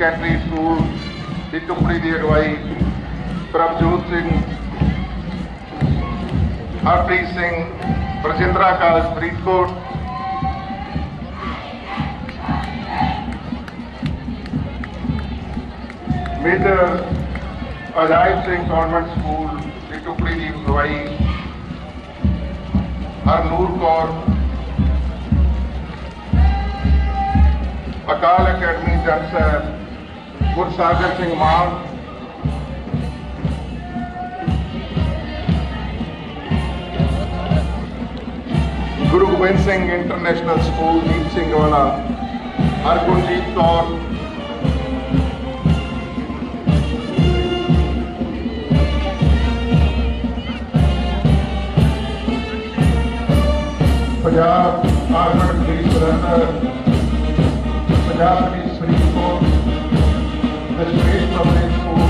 Secondary school ਦੀ ਟੁਕੜੀ ਦੀ ਅਗਵਾਈ Prabhjot Singh, Harpreet Singh, Barjindra college Faridkot. Major Ajaib Singh government school ਦੀ ਟੁਕੜੀ ਦੀ ਅਗਵਾਈ Harnoor Kaur. Akal academy Jatt Sahib Gursagar Singh Mann Guru Gobind Singh international school Deep Singh Wala Hargurjeet Kaur Punjab armed police runner Punjab police Faridkot Dashmesh public school Ashwani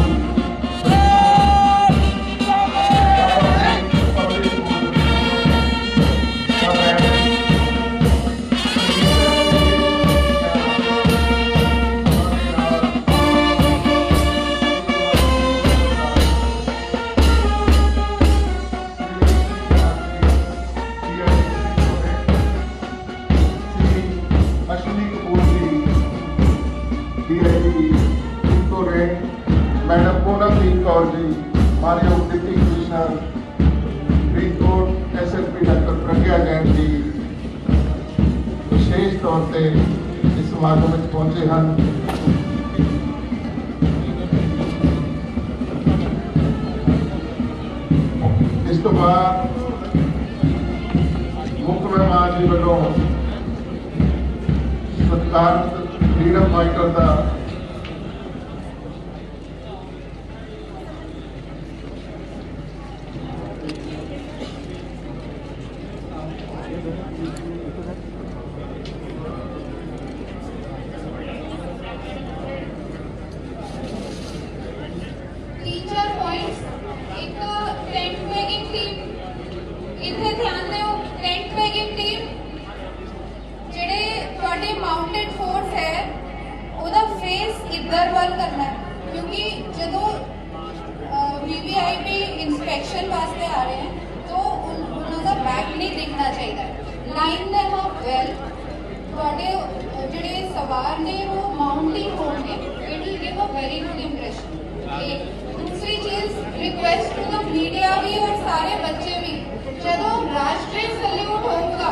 request to the media ਵੀ ਔਰ ਸਾਰੇ ਬੱਚੇ ਵੀ, ਜਦੋਂ ਰਾਸ਼ਟਰੀ salute ਹੋਊਗਾ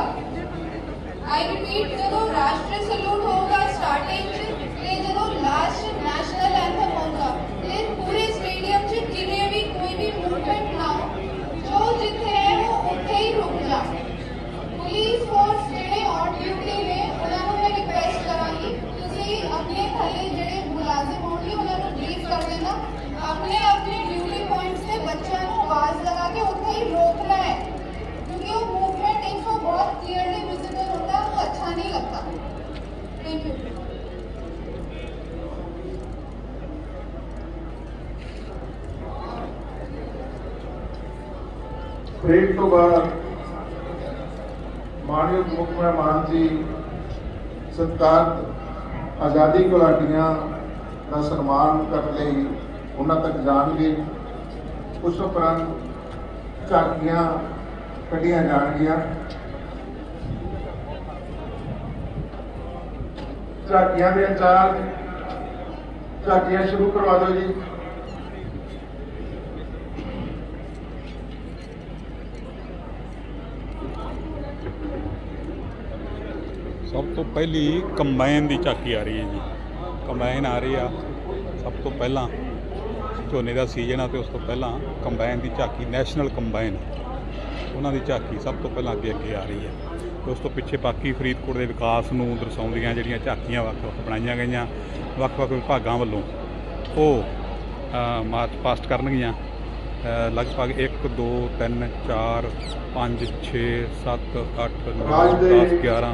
ਆਈ repeat ਜਦੋਂ ਰਾਸ਼ਟਰੀ salute ਹੋਊਗਾ starting ਚ, ਤੇ ਜਦੋਂ ਲਾਸਟ ਨੈਸ਼ਨਲ ਐਂਥਮ ਹੋਊਗਾ ਬ੍ਰੇਕ ਤੋਂ ਬਾਅਦ ਮਾਨਯੋਗ ਮੁੱਖ ਮਹਿਮਾਨ ਜੀ ਸਤਿਕਾਰਤ ਆਜ਼ਾਦੀ ਘੁਲਾਟੀਆਂ ਦਾ ਸਨਮਾਨ ਕਰਨ ਲਈ ਉਹਨਾਂ ਤੱਕ ਜਾਣਗੇ। ਉਸ ਉਪਰੰਤ ਝਾਕੀਆਂ ਕੱਢੀਆਂ ਜਾਣਗੀਆਂ। ਝਾਕੀਆਂ ਦੇ ਇੰਚਾਰਜ ਝਾਕੀਆਂ ਸ਼ੁਰੂ ਕਰਵਾ ਦਿਓ ਜੀ ਸਭ ਤੋਂ ਪਹਿਲੀ ਕੰਬਾਈਨ ਦੀ ਝਾਕੀ ਆ ਰਹੀ ਹੈ ਜੀ। ਕੰਬਾਈਨ ਆ ਰਹੀ ਆ ਸਭ ਤੋਂ ਪਹਿਲਾਂ। ਝੋਨੇ ਦਾ ਸੀਜ਼ਨ ਆ ਤੇ ਉਸ ਤੋਂ ਪਹਿਲਾਂ ਕੰਬਾਈਨ ਦੀ ਝਾਕੀ ਨੈਸ਼ਨਲ ਕੰਬਾਈਨ। ਉਹਨਾਂ ਦੀ ਝਾਕੀ ਸਭ ਤੋਂ ਪਹਿਲਾਂ ਅੱਗੇ ਅੱਗੇ ਆ ਰਹੀ ਹੈ। ਤੇ ਉਸ ਤੋਂ ਪਿੱਛੇ ਬਾਕੀ ਫਰੀਦਕੋਟ ਦੇ ਵਿਕਾਸ ਨੂੰ ਦਰਸਾਉਂਦੀਆਂ ਜਿਹੜੀਆਂ ਝਾਕੀਆਂ ਵੱਖ-ਵੱਖ ਬਣਾਈਆਂ ਗਈਆਂ ਵੱਖ-ਵੱਖ ਵਿਭਾਗਾਂ ਵੱਲੋਂ। ਉਹ ਮਾਰਚ ਪਾਸਟ ਕਰਨਗੀਆਂ। ਲਗਭਗ 1 2 3 4 5 6 7 8 9 ਰਾਜ ਦੇ 10 11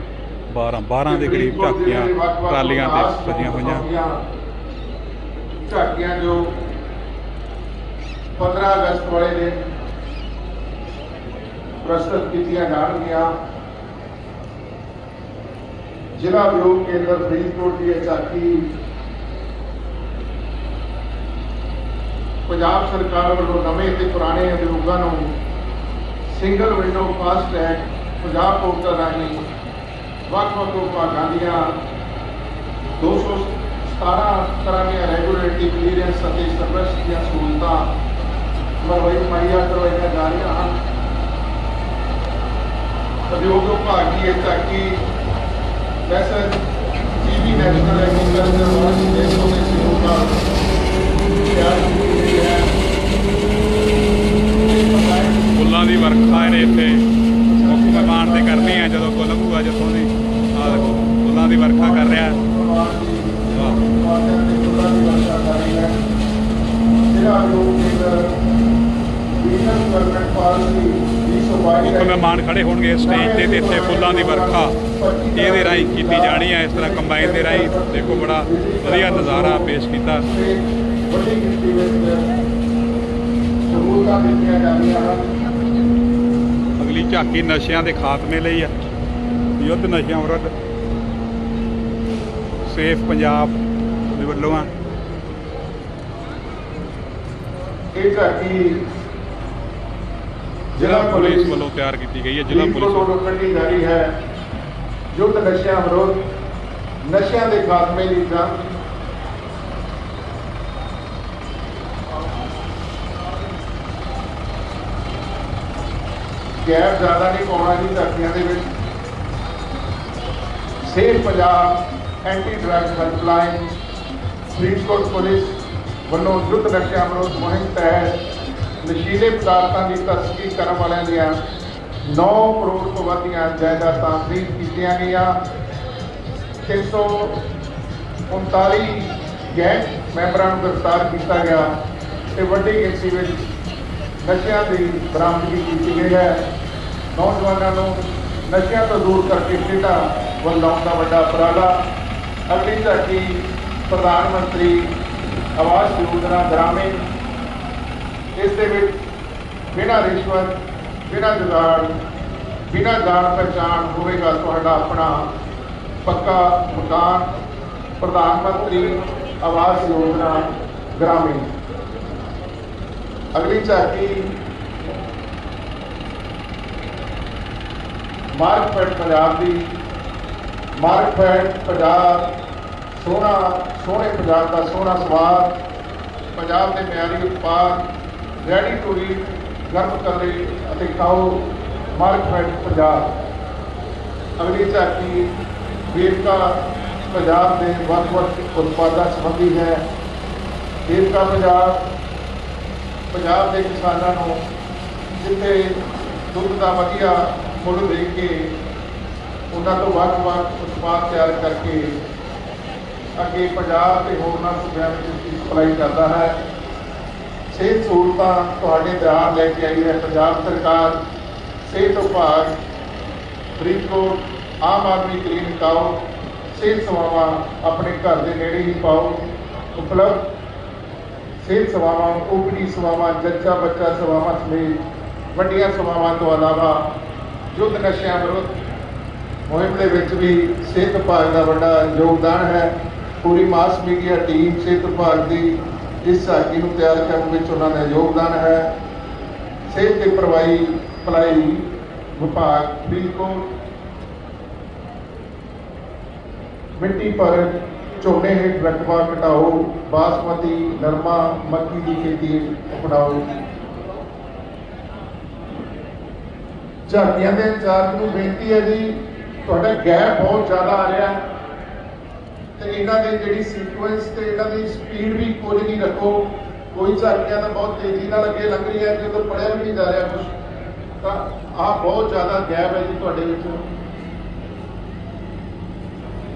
12 12 ਦੇ ਕਰੀਬ ਝਾਕੀਆਂ, ਟਰਾਲੀਆਂ ਤੇ ਸਜੀਆਂ ਹੋਈਆਂ। ਝਾਕੀਆਂ ਜੋ 15 ਅਗਸਤ ਵਾਲੇ ਦਿਨ ਪ੍ਰਸਤੁਤ ਕੀਤੀਆਂ ਜਾਣਗੀਆਂ। ਜ਼ਿਲ੍ਹਾ ਉਦਯੋਗ ਕੇਂਦਰ ਫਰੀਦਕੋਟ ਦੀ ਇਹ ਝਾਕੀ ਪੰਜਾਬ ਸਰਕਾਰ ਵੱਲੋਂ ਨਵੇਂ ਤੇ ਪੁਰਾਣੇ ਉਦਯੋਗਾਂ ਨੂੰ single window fast tag Punjab portal ਰਾਹੀਂ ਵੱਖ-ਵੱਖ ਵਿਭਾਗਾਂ ਦੀਆਂ 217 ਤਰ੍ਹਾਂ ਦੀਆਂ ਰੈਗੂਲੇਟਰੀ ਕਲੀਅਰੈਂਸ ਅਤੇ ਸਰਵਿਸ ਦੀਆਂ ਸਹੂਲਤਾਂ ਮਰਵਾਈ ਮੁਹੱਈਆ ਕਰਵਾਈਆਂ ਜਾ ਰਹੀਆਂ ਹਨ। ਉਦਯੋਗ ਵਿਭਾਗ ਦੀ ਇਹ ਝਾਕੀ ਵੈਸੇ ਜੀਵੀ ਨੈਸ਼ਨਲ ਐਗਰੀਕਲਚਰ ਵਾਲੀ ਦੇ ਸਹਿਯੋਗ ਨਾਲ ਤਿਆਰ ਕੀਤੀ ਗਈ ਹੈ। ਫੁੱਲਾਂ ਦੀ ਵਰਖਾ ਇਹਨੇ ਇੱਥੇ ਮੁੱਖ ਮਕਾਨ ਤੇ ਕਰਨੀ ਆ ਜਦੋਂ ਕੁੱਲ ਭੂਆ ਜਿੱਥੋਂ ਦੀ ਦੀ ਵਰਖਾ ਕਰ ਰਿਹਾ। ਮੁੱਖ ਮਹਿਮਾਨ ਖੜੇ ਹੋਣਗੇ ਸਟੇਜ ਤੇ ਤੇ ਇੱਥੇ ਫੁੱਲਾਂ ਦੀ ਵਰਖਾ। ਇਹਦੇ ਰਾਹੀਂ ਕੀਤੀ ਜਾਣੀ ਹੈ, ਇਸ ਤਰ੍ਹਾਂ ਕੰਬਾਈਨ ਦੇ ਰਾਹੀਂ। ਦੇਖੋ ਬੜਾ ਵਧੀਆ ਨਜ਼ਾਰਾ ਪੇਸ਼ ਕੀਤਾ। ਵੱਡੀ ਗਿਣਤੀ ਵਿੱਚ ਸਹੂਲਤਾਂ ਦਿੱਤੀਆਂ ਜਾਂਦੀਆਂ ਹਨ ਅਗਲੀ ਝਾਕੀ ਨਸ਼ਿਆਂ ਦੇ ਖਾਤਮੇ ਲਈ ਹੈ। ਯੁੱਧ ਨਸ਼ਿਆਂ ਵਿਰੁੱਧ। ਸੇਫ ਪੰਜਾਬ ਦੇ ਵੱਲੋਂ ਆ। ਇਹ ਝਾਕੀ ਜ਼ਿਲ੍ਹਾ ਪੁਲਿਸ ਵੱਲੋਂ ਤਿਆਰ ਕੀਤੀ ਗਈ ਹੈ ਜ਼ਿਲ੍ਹਾ ਪੁਲਿਸ ਵੱਲੋਂ। ਵੱਲੋਂ ਕੱਢੀ ਜਾ ਰਹੀ ਹੈ। ਯੁੱਧ ਨਸ਼ਿਆਂ ਵਿਰੁੱਧ ਨਸ਼ਿਆਂ ਦੇ ਖਾਤਮੇ ਲਈ ਜੰਗ ਗੈਰ ਜ਼ਿਆਦਾ ਨਹੀਂ ਪਾਉਣਾ ਜੀ ਧਰਤੀਆਂ ਦੇ ਵਿੱਚ। Safe Punjab anti drug helpline Faridkot police ਵੱਲੋਂ ਯੁੱਧ ਨਸ਼ਿਆਂ ਵਿਰੋਧ ਮੁਹਿੰਮ ਤਹਿਤ ਨਸ਼ੀਲੇ ਪਦਾਰਥਾਂ ਦੀ ਤਸਕਰੀ ਕਰਨ ਵਾਲਿਆਂ ਦੀਆਂ 9 ਕਰੋੜ ਤੋਂ ਵੱਧ ਦੀਆਂ ਜਾਇਦਾਦਾਂ ਫਰੀਦ ਕੀਤੀਆਂ ਗਈਆਂ। 339 ਗੈਂਗ ਮੈਂਬਰਾਂ ਨੂੰ ਗ੍ਰਿਫਤਾਰ ਕੀਤਾ ਗਿਆ ਤੇ ਵੱਡੀ ਗਿਣਤੀ ਵਿੱਚ ਨਸ਼ਿਆਂ ਦੀ ਬਰਾਮਦਗੀ ਕੀਤੀ ਗਈ ਹੈ। ਨੌਜਵਾਨਾਂ ਨੂੰ ਨਸ਼ਿਆਂ ਤੋਂ ਦੂਰ ਕਰਕੇ ਖੇਡਾਂ ਵੱਲ ਲਾਉਣ ਦਾ ਵੱਡਾ ਉਪਰਾਲਾ। ਅਗਲੀ ਝਾਕੀ ਪ੍ਰਧਾਨ ਮੰਤਰੀ ਆਵਾਸ ਯੋਜਨਾ ਗ੍ਰਾਮੀਣ, ਇਸ ਦੇ ਵਿੱਚ ਬਿਨਾਂ ਰਿਸ਼ਵਤ, ਬਿਨਾਂ ਜੁਗਾੜ, ਬਿਨਾਂ ਜਾਣ ਪਛਾਣ ਹੋਵੇਗਾ ਤੁਹਾਡਾ ਆਪਣਾ ਪੱਕਾ ਮਕਾਨ ਪ੍ਰਧਾਨ ਮੰਤਰੀ ਆਵਾਸ ਯੋਜਨਾ ਗ੍ਰਾਮੀਣ। ਅਗਲੀ ਝਾਕੀ ਮਾਰਕਫੈਟ ਪੰਜਾਬ ਦੀ ਮਾਰਕਫੈਟ ਪੰਜਾਬ, ਸੋਹਣਾ, ਸੋਹਣੇ ਪੰਜਾਬ ਦਾ ਸੋਹਣਾ ਸਵਾਦ, ਪੰਜਾਬ ਦੇ ਮਿਆਰੀ ਉਤਪਾਦ, ਰੈਡੀ ਟੂ ਈਟ ਗਰਮ ਕਰਦੇ ਅਤੇ ਖਾਓ ਮਾਰਕਫੈਟ ਪੰਜਾਬ। ਅਗਲੀ ਝਾਕੀ ਵੇਰਕਾ ਪੰਜਾਬ ਦੇ ਵੱਖ-ਵੱਖ ਉਤਪਾਦਾਂ ਸੰਬੰਧੀ ਹੈ। ਵੇਰਕਾ ਪੰਜਾਬ ਪੰਜਾਬ ਦੇ ਕਿਸਾਨਾਂ ਨੂੰ ਜਿੱਥੇ ਦੁੱਧ ਦਾ ਵਧੀਆ ਮੁੱਲ ਦੇ ਕੇ ਉਹਨਾਂ ਤੋਂ ਵੱਖ-ਵੱਖ ਉਤਪਾਦ ਤਿਆਰ ਕਰਕੇ ਅੱਗੇ ਪੰਜਾਬ ਤੇ ਹੋਰਨਾਂ ਸੂਬਿਆਂ ਵਿੱਚ ਇਸਦੀ ਸਪਲਾਈ ਕਰਦਾ ਹੈ। ਸਿਹਤ ਸਹੂਲਤਾਂ ਤੁਹਾਡੇ ਧਿਆਨ ਲੈ ਕੇ ਆਈ ਹੈ। ਪੰਜਾਬ ਸਰਕਾਰ, ਸਿਹਤ ਵਿਭਾਗ, ਫਰੀਦਕੋਟ, ਆਮ ਆਦਮੀ ਕਲੀਨਿਕ ਆਓ ਸਿਹਤ ਸੇਵਾਵਾਂ ਆਪਣੇ ਘਰ ਦੇ ਨੇੜੇ ਹੀ ਪਾਓ, ਉਪਲਬਧ ਸਿਹਤ ਸੇਵਾਵਾਂ, ਓਪੀਡੀ ਸੇਵਾਵਾਂ, ਜੱਚਾ ਬੱਚਾ ਸੇਵਾਵਾਂ ਸਮੇਤ ਵੱਡੀਆਂ ਸੇਵਾਵਾਂ ਤੋਂ ਇਲਾਵਾ ਯੁੱਧ ਨਸ਼ਿਆਂ ਵਿਰੁੱਧ ਮੁਹਿੰਮ ਦੇ ਵਿੱਚ ਵੀ ਸਿਹਤ ਵਿਭਾਗ ਦਾ ਵੱਡਾ ਯੋਗਦਾਨ ਹੈ। ਪੂਰੀ ਮਾਸ ਮੀਡੀਆ ਟੀਮ ਸਿਹਤ ਵਿਭਾਗ ਦੀ ਇਸ ਝਾਕੀ ਨੂੰ ਤਿਆਰ ਕਰਨ ਵਿੱਚ ਉਹਨਾਂ ਦਾ ਯੋਗਦਾਨ ਹੈ। ਸਿਹਤ ਤੇ ਪਰਵਾਈ ਭਲਾਈ ਵਿਭਾਗ ਫਰੀਦਕੋਟ ਮਿੱਟੀ ਪਰ ਝੋਨੇ ਹੇਠ ਰਕਬਾ ਘਟਾਓ ਬਾਸਮਤੀ, ਨਰਮਾ, ਮੱਕੀ ਦੀ ਖੇਤੀ ਅਪਣਾਓ। ਝਾਕੀਆਂ ਦੇ ਇੰਚਾਰਜ ਨੂੰ ਬੇਨਤੀ ਹੈ ਜੀ ਤੁਹਾਡਾ ਗੈਪ ਬਹੁਤ ਜ਼ਿਆਦਾ ਆ ਰਿਹਾ ਤੇ ਇਹਨਾਂ ਦੀ ਜਿਹੜੀ ਸੀਕੁਐਂਸ ਤੇ ਇਹਨਾਂ ਦੀ ਸਪੀਡ ਵੀ ਕੁਝ ਨਹੀਂ ਰੱਖੋ। ਕੋਈ ਝਾਕੀਆਂ ਤਾਂ ਬਹੁਤ ਤੇਜ਼ੀ ਨਾਲ ਅੱਗੇ ਲੰਘ ਰਹੀ ਹੈ ਜਦੋਂ ਪੜਿਆ ਵੀ ਨਹੀਂ ਜਾ ਰਿਹਾ ਕੁਝ ਤਾਂ ਆਹ ਬਹੁਤ ਜ਼ਿਆਦਾ ਗੈਪ ਹੈ ਜੀ ਤੁਹਾਡੇ ਵਿੱਚ।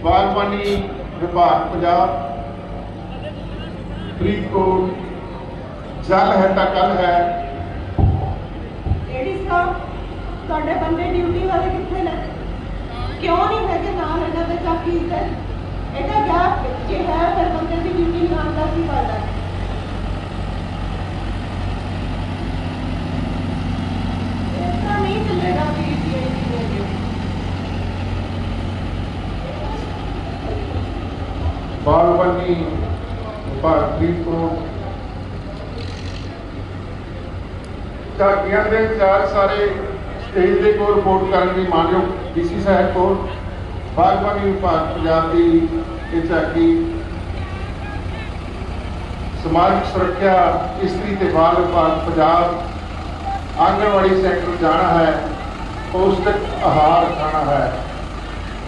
ਬਾਗਬਾਨੀ ਵਿਭਾਗ, ਪੰਜਾਬ। ਫਰੀਦਕੋਟ। ਜਲ ਹੈ ਤਾਂ ਕੱਲ ਹੈ। ਏਡੀ ਸਾਹਿਬ ਤੁਹਾਡੇ ਬੰਦੇ ਡਿਊਟੀ ਵਾਲੇ ਕਿੱਥੇ ਨੇ? ਕਿਉਂ ਨਹੀਂ? ਹੈਗੇ ਨਾਲ ਇਹਨਾਂ ਦੇ ਕਾਫੀ ਇੱਧਰ ਇਹਦਾ ਗੈਪ ਜੇ ਹੈ, ਫਿਰ ਬੰਦੇ ਦੀ ਡਿਊਟੀ ਨਾਲ ਦਾ ਕੀ ਫਾਇਦਾ ਬਾਗਬਾਨੀ ਵਿਭਾਗ 3 ਕਰੋੜ। ਝਾਕੀਆਂ ਦੇ ਚਾਰ ਸਾਰੇ ਸਟੇਜ ਦੇ ਕੋਲ ਰਿਪੋਰਟ ਕਰਨ ਦੀ ਮਾਨਯੋਗ ਡੀਸੀ ਸਾਹਿਬ ਕੋਲ ਬਾਗਬਾਨੀ ਵਿਭਾਗ ਪੰਜਾਬ ਦੀ ਇਹ ਝਾਕੀ, ਸਮਾਜਿਕ ਸੁਰੱਖਿਆ, ਇਸਤਰੀ ਤੇ ਬਾਲ ਵਿਭਾਗ, ਪੰਜਾਬ, ਆਂਗਣਵਾੜੀ ਸੈਕਟਰ ਜਾਣਾ ਹੈ, ਪੌਸ਼ਟਿਕ ਆਹਾਰ ਖਾਣਾ ਹੈ।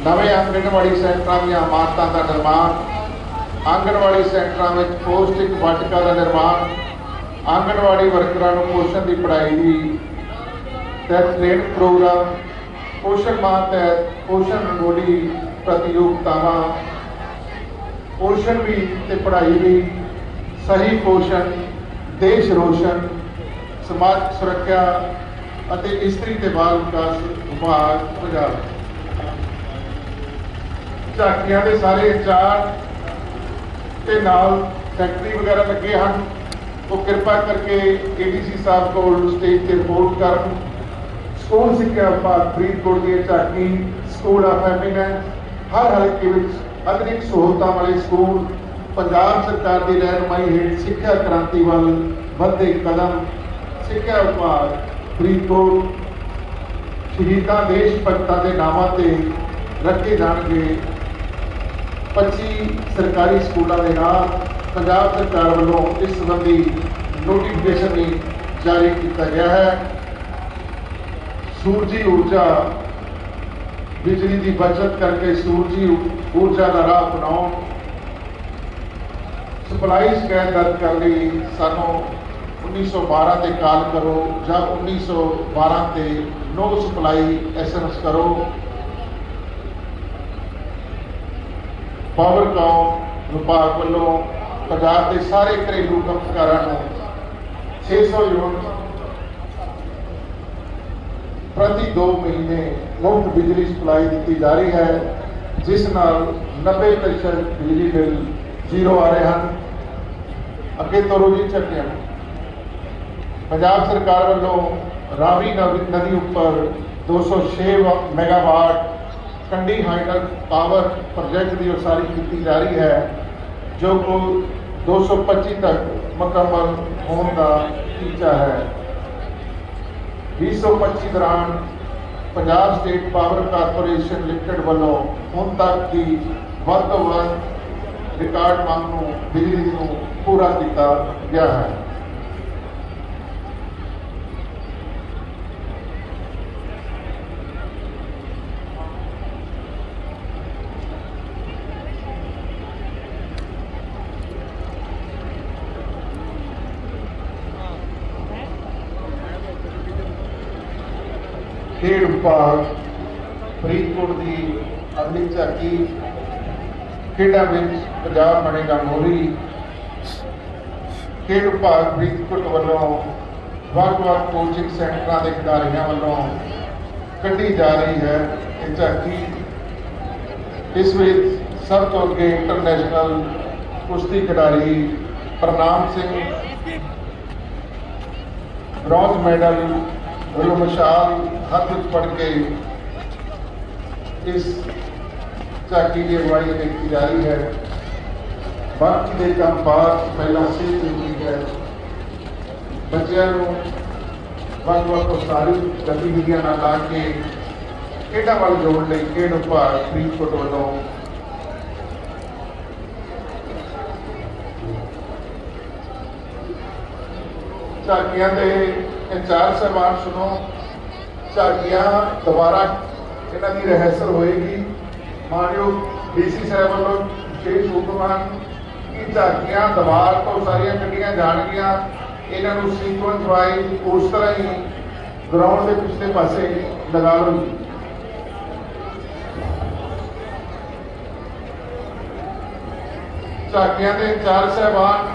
ਨਵੇਂ ਆਂਗਣਵਾੜੀ ਸੈਕਟਰਾਂ ਦੀਆਂ ਇਮਾਰਤਾਂ ਦਾ ਨਿਰਮਾਣ, ਆਂਗਣਵਾੜੀ ਸੈਕਟਰਾਂ ਵਿੱਚ ਪੌਸ਼ਟਿਕ ਵਾਟਿਕਾ ਦਾ ਨਿਰਮਾਣ, ਆਂਗਣਵਾੜੀ ਵਰਕਰਾਂ ਨੂੰ ਪੋਸ਼ਣ ਦੀ ਪੜ੍ਹਾਈ ਦੀ ਤਹਿਤ ਟ੍ਰੇਨ ਪ੍ਰੋਗਰਾਮ ਪੋਸ਼ਣ ਮਾਹ ਤਹਿਤ ਪੋਸ਼ਣ ਰੰਗੋਲੀ ਪ੍ਰਤੀਯੋਗਤਾਵਾਂ ਪੋਸ਼ਣ ਵੀ ਤੇ ਪੜ੍ਹਾਈ ਵੀ ਸਹੀ ਪੋਸ਼ਣ ਦੇਸ਼ ਰੋਸ਼ਨ ਸਮਾਜ ਸੁਰੱਖਿਆ ਅਤੇ ਇਸਤਰੀ ਤੇ ਬਾਲ ਵਿਕਾਸ ਵਿਭਾਗ ਪੰਜਾਬ ਝਾਕੀਆਂ ਦੇ ਸਾਰੇ ਇੰਚਾਰਜ ਤੇ ਨਾਲ ਸੈਕਟਰੀ ਵਗੈਰਾ ਲੱਗੇ ਹਨ ਉਹ ਕਿਰਪਾ ਕਰਕੇ ਏਡੀਸੀ ਸਾਹਿਬ ਕੋਲ ਸਟੇਜ ਤੇ ਰਿਪੋਰਟ ਕਰਨ ਸਕੂਲ ਸਿੱਖਿਆ ਵਿਭਾਗ ਫਰੀਦਕੋਟ ਦੀ ਝਾਕੀ ਸਕੂਲ ਆਫ ਐਮੀਨੈਂਸ ਹਰ ਹਲਕੇ ਵਿੱਚ ਆਧੁਨਿਕ ਸਹੂਲਤਾਂ ਵਾਲੇ ਸਕੂਲ ਪੰਜਾਬ ਸਰਕਾਰ ਦੀ ਰਹਿਨੁਮਾਈ ਹੇਠ ਸਿੱਖਿਆ ਕ੍ਰਾਂਤੀ ਵੱਲ ਵਧਦੇ ਕਦਮ ਸਿੱਖਿਆ ਵਿਭਾਗ ਫਰੀਦਕੋਟ ਸ਼ਹੀਦਾਂ ਦੇਸ਼ ਭਗਤਾਂ ਦੇ ਨਾਮਾਂ ਤੇ ਰੱਖੇ ਜਾਣਗੇ। 25 ਸਰਕਾਰੀ ਸਕੂਲਾਂ ਦੇ ਨਾਲ ਪੰਜਾਬ ਸਰਕਾਰ ਵੱਲੋਂ ਇਸ ਸੰਬੰਧੀ ਨੋਟੀਫਿਕੇਸ਼ਨ ਵੀ ਜਾਰੀ ਕੀਤਾ ਗਿਆ ਹੈ। ਸੂਰਜੀ ਊਰਜਾ ਬਿਜਲੀ ਦੀ ਬਚਤ ਕਰਕੇ ਸੂਰਜੀ ਊਰਜਾ ਦਾ ਰਾਹ ਅਪਣਾਉਣ ਸਪਲਾਈ ਸ਼ਿਕਾਇਤ ਦਰਜ ਕਰਨ ਲਈ ਸਾਨੂੰ 1912 ਤੇ ਕਾਲ ਕਰੋ ਜਾਂ 1912 ਤੇ ਨੋ ਸਪਲਾਈ ਐਸਐਮਐਸ ਕਰੋ। ਪਾਵਰ ਪਾਵਰਕਾਮ ਵਿਭਾਗ ਵੱਲੋਂ ਪੰਜਾਬ ਦੇ ਸਾਰੇ ਘਰੇਲੂ ਕੰਮਕਾਰਾਂ ਨੂੰ 600 ਯੂਨਿਟ ਪ੍ਰਤੀ 2 ਮਹੀਨੇ ਮੁਫਤ ਬਿਜਲੀ ਸਪਲਾਈ ਦਿੱਤੀ ਜਾ ਰਹੀ ਹੈ, ਜਿਸ ਨਾਲ 90% ਬਿਜਲੀ ਬਿੱਲ ਜ਼ੀਰੋ ਆ ਰਹੇ ਹਨ। ਅੱਗੇ ਤੋਂ ਰੋਜੀ ਚੱਕਿਆ ਪੰਜਾਬ ਸਰਕਾਰ ਵੱਲੋਂ ਰਾਵੀ ਨਵ- ਨਦੀ ਉੱਪਰ 206 ਵਾ- megawatt Kandi hydel power project ਦੀ ਉਸਾਰੀ ਕੀਤੀ ਜਾ ਰਹੀ ਹੈ, ਜੋ ਕਿ 225 ਤੱਕ ਮੁਕੰਮਲ ਹੋਣ ਦਾ ਟੀਚਾ ਹੈ। 2025 ਦੌਰਾਨ Punjab state power corporation limited ਵੱਲੋਂ ਹੁਣ ਤੱਕ ਦੀ ਵੱਧ ਤੋਂ ਵੱਧ ਰਿਕਾਰਡ ਮੰਗ ਨੂੰ, ਬਿਜਲੀ ਨੂੰ ਪੂਰਾ ਕੀਤਾ ਗਿਆ ਹੈ ਖੇਡ ਵਿਭਾਗ ਫਰੀਦਕੋਟ ਦੀ ਅਗਲੀ ਝਾਕੀ, ਖੇਡਾਂ ਵਿੱਚ ਪੰਜਾਬ ਬਣੇਗਾ ਮੋਰੀ ਖੇਡ ਵਿਭਾਗ ਫਰੀਦਕੋਟ ਵੱਲੋਂ ਵੱਖ-ਵੱਖ ਕੋਚਿੰਗ ਸੈਂਟਰਾਂ ਦੇ ਖਿਡਾਰੀਆਂ ਵੱਲੋਂ ਕੱਢੀ ਜਾ ਰਹੀ ਹੈ ਇਹ ਝਾਕੀ। ਇਸ ਵਿੱਚ ਸਭ ਤੋਂ ਅੱਗੇ ਇੰਟਰਨੈਸ਼ਨਲ ਕੁਸ਼ਤੀ ਖਿਡਾਰੀ ਪ੍ਰਨਾਮ ਸਿੰਘ ਬ੍ਰੌਂਜ਼ ਮੈਡਲ ਵੱਲੋਂ ਮਸ਼ਾਲ ਹੱਥ ਵਿੱਚ ਫੜ ਕੇ ਇਸ ਝਾਕੀ ਦੀ ਅਗਵਾਈ ਕੀਤੀ ਜਾ ਰਹੀ ਹੈ। ਬਾਕੀ ਦੇ ਕੰਮ ਬਾਅਦ ਪਹਿਲਾਂ ਸਿਹਤ ਜ਼ਰੂਰੀ ਹੈ। ਬੱਚਿਆਂ ਨੂੰ ਵੱਖ ਵੱਖ ਸਾਰੀ ਗਤੀਵਿਧੀਆਂ ਨਾਲ ਲਾ ਕੇ ਖੇਡਾਂ ਵੱਲ ਜੋੜ ਲਈ ਖੇਡ ਵਿਭਾਗ ਫਰੀਦਕੋਟ ਵੱਲੋਂ ਝਾਕੀਆਂ ਦੇ ਚਾਰ ਸਾਹਿਬਾਨ ਸੁਣੋ, ਝਾਕੀਆਂ, ਦੁਬਾਰਾ ਇਹਨਾਂ ਦੀ ਰਹਿਸਲ ਹੋਏਗੀ। ਮਾਨਯੋਗ ਡੀਸੀ ਸਾਹਿਬ ਵੱਲੋਂ ਵਿਸ਼ੇਸ਼ ਹੁਕਮ ਕਿ ਝਾਕੀਆਂ ਦੁਬਾਰ ਤੋਂ ਸਾਰੀਆਂ ਕੱਢੀਆਂ ਜਾਣਗੀਆਂ। ਇਹਨਾਂ ਨੂੰ ਸੀਕੁਐਂਸ ਵਾਈਜ਼ ਉਸ ਤਰ੍ਹਾਂ ਹੀ ਗਰਾਊਂਡ ਦੇ ਪਿਛਲੇ ਪਾਸੇ ਲਗਾ ਲਓ ਜੀ ਝਾਕੀਆਂ ਦੇ ਚਾਰ ਸਾਹਿਬਾਨ,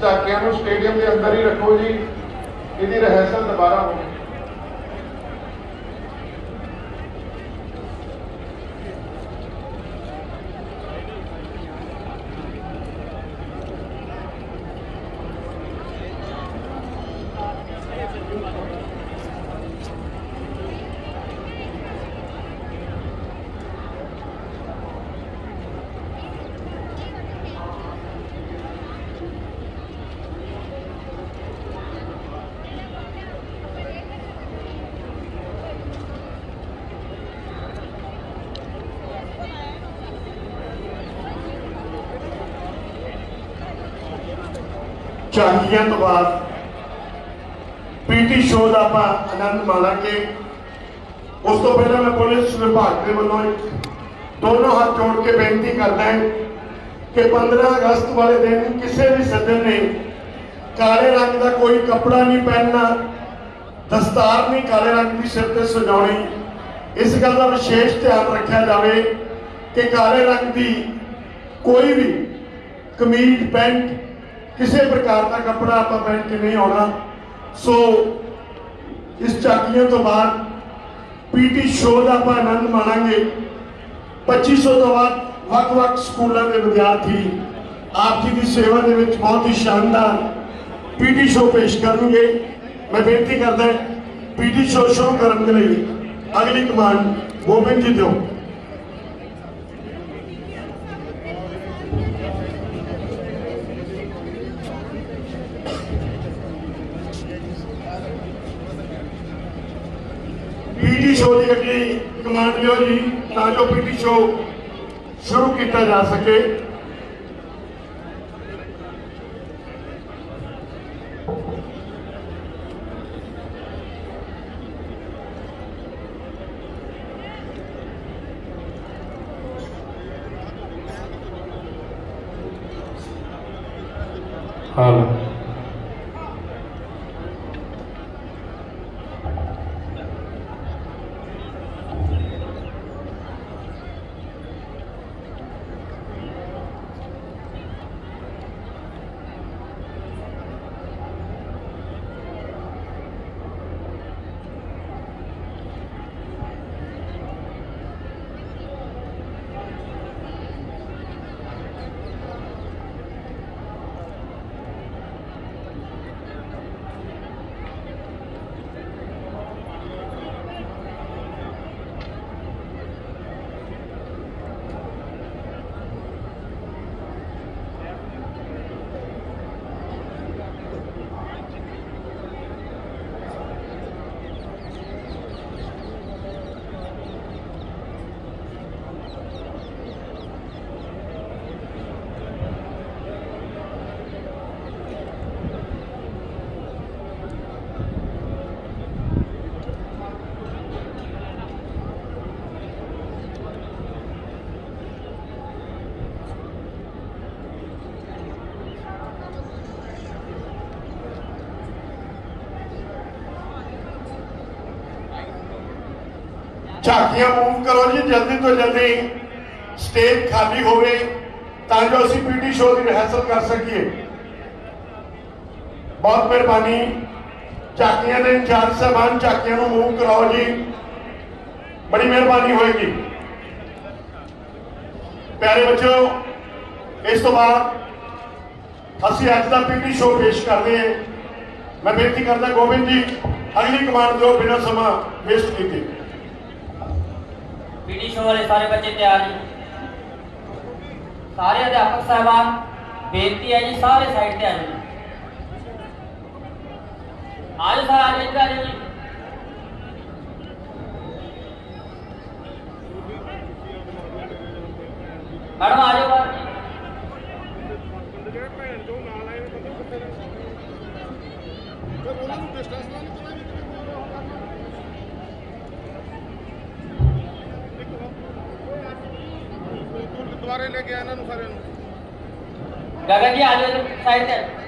ਝਾਕੀਆਂ ਨੂੰ ਸਟੇਡੀਅਮ ਦੇ ਅੰਦਰ ਹੀ ਰੱਖੋ ਜੀ। ਇਹਦੀ ਰਹਿਸਲ ਦੁਬਾਰਾ ਹੋਵੇ ਝਾਕੀਆਂ ਤੋਂ ਬਾਅਦ ਪੀਟੀ ਸ਼ੋਅ ਦਾ ਆਪਾਂ ਆਨੰਦ ਮਾਣਾਂਗੇ। ਉਸ ਤੋਂ ਪਹਿਲਾਂ ਮੈਂ ਪੁਲਿਸ ਵਿਭਾਗ ਦੇ ਵੱਲੋਂ ਦੋਨੋਂ ਹੱਥ ਜੋੜ ਕੇ ਬੇਨਤੀ ਕਰਦਾ ਹਾਂ ਕਿ 15 ਅਗਸਤ ਵਾਲੇ ਦਿਨ ਕਿਸੇ ਵੀ ਸੱਜਣ ਨੇ ਕਾਲੇ ਰੰਗ ਦਾ ਕੋਈ ਕੱਪੜਾ ਨਹੀਂ ਪਹਿਨਣਾ, ਦਸਤਾਰ ਨਹੀਂ ਕਾਲੇ ਰੰਗ ਦੀ ਸਿਰ ਤੇ ਸਜਾਉਣੀ। ਇਸ ਗੱਲ ਦਾ ਵਿਸ਼ੇਸ਼ ਧਿਆਨ ਰੱਖਿਆ ਜਾਵੇ ਕਿ ਕਾਲੇ ਰੰਗ ਦੀ ਕੋਈ ਵੀ ਕਮੀਜ਼, ਪੈਂਟ ਕਿਸੇ ਪ੍ਰਕਾਰ ਦਾ ਕੱਪੜਾ ਆਪਾਂ ਪਹਿਨ ਕੇ ਨਹੀਂ ਆਉਣਾ? ਸੋ ਇਸ ਝਾਕੀਆਂ ਤੋਂ ਬਾਅਦ ਪੀਟੀ ਸ਼ੋਅ ਦਾ ਆਪਾਂ ਆਨੰਦ ਮਾਣਾਂਗੇ। 2500 ਤੋਂ ਬਾਅਦ ਵੱਖ-ਵੱਖ ਸਕੂਲਾਂ ਦੇ ਵਿਦਿਆਰਥੀ ਆਪ ਜੀ ਦੀ ਸੇਵਾ ਦੇ ਵਿੱਚ ਬਹੁਤ ਹੀ ਸ਼ਾਨਦਾਰ ਪੀਟੀ ਸ਼ੋਅ ਪੇਸ਼ ਕਰਨਗੇ। ਮੈਂ ਬੇਨਤੀ ਕਰਦਾ ਪੀਟੀ ਸ਼ੋਅ ਸ਼ੁਰੂ ਕਰਨ ਦੇ ਲਈ ਅਗਲੀ ਕਮਾਂਡ ਗੋਬਿੰਦ ਜੀ ਦਿਓ। ਪੀਟੀ ਸ਼ੋਅ ਦੀ ਅਗਲੀ ਕਮਾਂਡ ਦਿਓ ਜੀ ਤਾਂ ਜੋ ਪੀਟੀ ਸ਼ੋਅ ਸ਼ੁਰੂ ਕੀਤਾ ਜਾ ਸਕੇ। ਝਾਕੀਆਂ ਮੂਵ ਕਰੋ ਜੀ, ਜਲਦੀ ਤੋਂ ਜਲਦੀ ਸਟੇਜ ਖਾਲੀ ਹੋਵੇ ਤਾਂ ਜੋ ਅਸੀਂ ਪੀਟੀ ਸ਼ੋਅ ਦੀ ਰਿਹਰਸਲ ਕਰ ਸਕੀਏ। ਬਹੁਤ ਮਿਹਰਬਾਨੀ। ਝਾਕੀਆਂ ਦੇ ਇੰਚਾਰਜ ਸਾਹਿਬਾਨ, ਝਾਕੀਆਂ ਨੂੰ ਮੂਵ ਕਰਾਓ ਜੀ। ਬੜੀ ਮਿਹਰਬਾਨੀ ਹੋਏਗੀ। ਪਿਆਰੇ ਬੱਚਿਓ, ਇਸ ਤੋਂ ਬਾਅਦ ਅਸੀਂ ਅੱਜ ਦਾ ਪੀਟੀ ਸ਼ੋਅ ਪੇਸ਼ ਕਰਦੇ ਹਾਂ। ਮੈਂ ਬੇਨਤੀ ਕਰਦਾ ਗੋਬਿੰਦ ਜੀ, ਅਗਲੀ ਕਮਾਂਡ ਦਿਓ ਬਿਨਾਂ ਸਮਾਂ ਵੇਸਟ ਕੀਤੇ। ਪੀਟੀ ਸ਼ੋਅ ਵਾਲੇ ਸਾਰੇ ਬੱਚੇ ਤਿਆਰ ਜੀ। ਸਾਰੇ ਅਧਿਆਪਕ ਸਾਹਿਬਾਨ, ਬੇਨਤੀ ਹੈ ਜੀ, ਸਾਰੇ ਸਾਈਡ ਤੇ ਆ ਜਾਓ। ਜੀ ਆਜੋ ਸਾਰੇ ਆਜੋ ਇੱਧਰ ਆਜੋ ਜੀ ਮੈਡਮ ਆਜੋ ਬਾਹਰ ਜੀ ਦੁਬਾਰੇ ਲੈ ਕੇ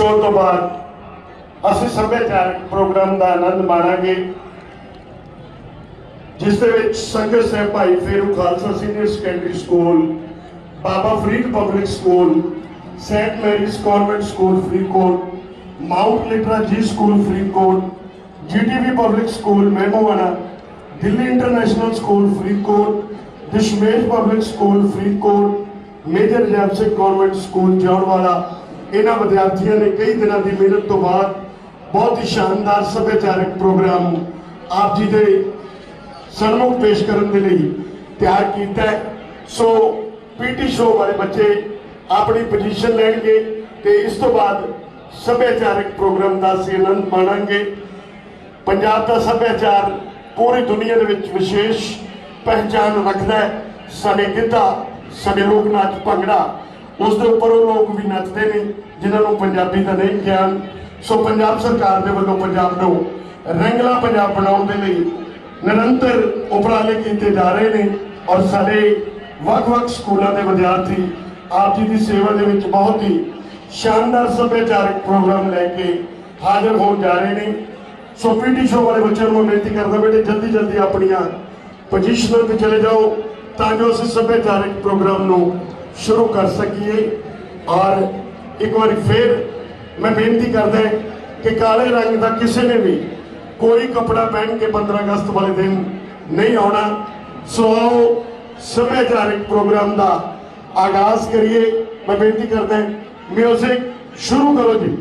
ਸ਼ੋਅ ਤੋਂ ਬਾਅਦ ਅਸੀਂ ਸੱਭਿਆਚਾਰਕ ਪ੍ਰੋਗਰਾਮ ਦਾ ਆਨੰਦ ਮਾਣਾਂਗੇ, ਜਿਸ ਦੇ ਵਿੱਚ Sangat Sahib Bhai Pheru Khalsa senior secondary school Baba Farid public school saint Mary's convent school Faridkot mount Litera Zee school Faridkot GTV public school Mahmuana Delhi international school Faridkot Dashmesh public school Faridkot major Jaip Singh convent school Jaurwala ਇਹਨਾਂ ਵਿਦਿਆਰਥੀਆਂ ਨੇ ਕਈ ਦਿਨਾਂ ਦੀ ਮਿਹਨਤ ਤੋਂ ਬਾਅਦ ਬਹੁਤ ਹੀ ਸ਼ਾਨਦਾਰ ਸੱਭਿਆਚਾਰਕ ਪ੍ਰੋਗਰਾਮ ਆਪ ਜੀ ਦੇ ਸਨਮੁਖ ਪੇਸ਼ ਕਰਨ ਦੇ ਲਈ ਤਿਆਰ ਕੀਤਾ ਹੈ। ਸੋ ਪੀਟੀ ਸ਼ੋਅ ਵਾਲੇ ਬੱਚੇ ਆਪਣੀ ਪੋਜੀਸ਼ਨ ਲੈਣਗੇ ਤੇ ਇਸ ਤੋਂ ਬਾਅਦ ਸੱਭਿਆਚਾਰਕ ਪ੍ਰੋਗਰਾਮ ਦਾ ਅਸੀਂ ਆਨੰਦ ਮਾਣਾਂਗੇ ਪੰਜਾਬ ਦਾ ਸੱਭਿਆਚਾਰ ਪੂਰੀ ਦੁਨੀਆ ਦੇ ਵਿੱਚ ਵਿਸ਼ੇਸ਼ ਪਹਿਚਾਨ ਰੱਖਦਾ ਹੈ ਸਾਡੇ ਗਿੱਧਾ, ਸਾਡੇ ਲੋਕ ਨਾਚ ਭੰਗੜਾ ਉਸ ਦੇ ਉੱਪਰ ਉਹ ਲੋਕ ਵੀ ਨੱਚਦੇ ਨੇ, ਜਿਨ੍ਹਾਂ ਨੂੰ ਪੰਜਾਬੀ ਦਾ ਨਹੀਂ ਗਿਆਨ। ਸੋ ਪੰਜਾਬ ਸਰਕਾਰ ਦੇ ਵੱਲੋਂ ਪੰਜਾਬ ਨੂੰ ਰੰਗਲਾ ਪੰਜਾਬ ਬਣਾਉਣ ਦੇ ਲਈ ਨਿਰੰਤਰ ਉਪਰਾਲੇ ਕੀਤੇ ਜਾ ਰਹੇ ਨੇ ਔਰ ਸਾਡੇ ਵੱਖ-ਵੱਖ ਸਕੂਲਾਂ ਦੇ ਵਿਦਿਆਰਥੀ ਆਪ ਜੀ ਦੀ ਸੇਵਾ ਦੇ ਵਿੱਚ ਬਹੁਤ ਹੀ ਸ਼ਾਨਦਾਰ ਸੱਭਿਆਚਾਰਕ ਪ੍ਰੋਗਰਾਮ ਲੈ ਕੇ ਹਾਜ਼ਰ ਹੋਣ ਜਾ ਰਹੇ ਨੇ। ਸੋ ਪੀਟੀ ਸ਼ੋਅ ਵਾਲੇ ਬੱਚਿਆਂ ਨੂੰ ਮੈਂ ਬੇਨਤੀ ਕਰਦਾ ਬੇਟੇ, ਜਲਦੀ ਜਲਦੀ ਆਪਣੀਆਂ ਪੋਜੀਸ਼ਨਾਂ ਤੇ ਚਲੇ ਜਾਓ, ਤਾਂ ਜੋ ਅਸੀਂ ਸੱਭਿਆਚਾਰਕ ਪ੍ਰੋਗਰਾਮ ਨੂੰ ਸ਼ੁਰੂ ਕਰ ਸਕੀਏ। ਔਰ ਇੱਕ ਵਾਰੀ ਫਿਰ ਮੈਂ ਬੇਨਤੀ ਕਰਦਾ ਕਿ ਕਾਲੇ ਰੰਗ ਦਾ ਕਿਸੇ ਨੇ ਵੀ ਕੋਈ ਕਪੜਾ ਪਹਿਨ ਕੇ 15 ਅਗਸਤ ਵਾਲੇ ਦਿਨ ਨਹੀਂ ਆਉਣਾ। ਸੋ ਆਓ ਸੱਭਿਆਚਾਰਕ ਪ੍ਰੋਗਰਾਮ ਦਾ ਆਗਾਜ਼ ਕਰੀਏ। ਮੈਂ ਬੇਨਤੀ ਕਰਦਾ ਮਿਊਜ਼ਿਕ ਸ਼ੁਰੂ ਕਰੋ ਜੀ।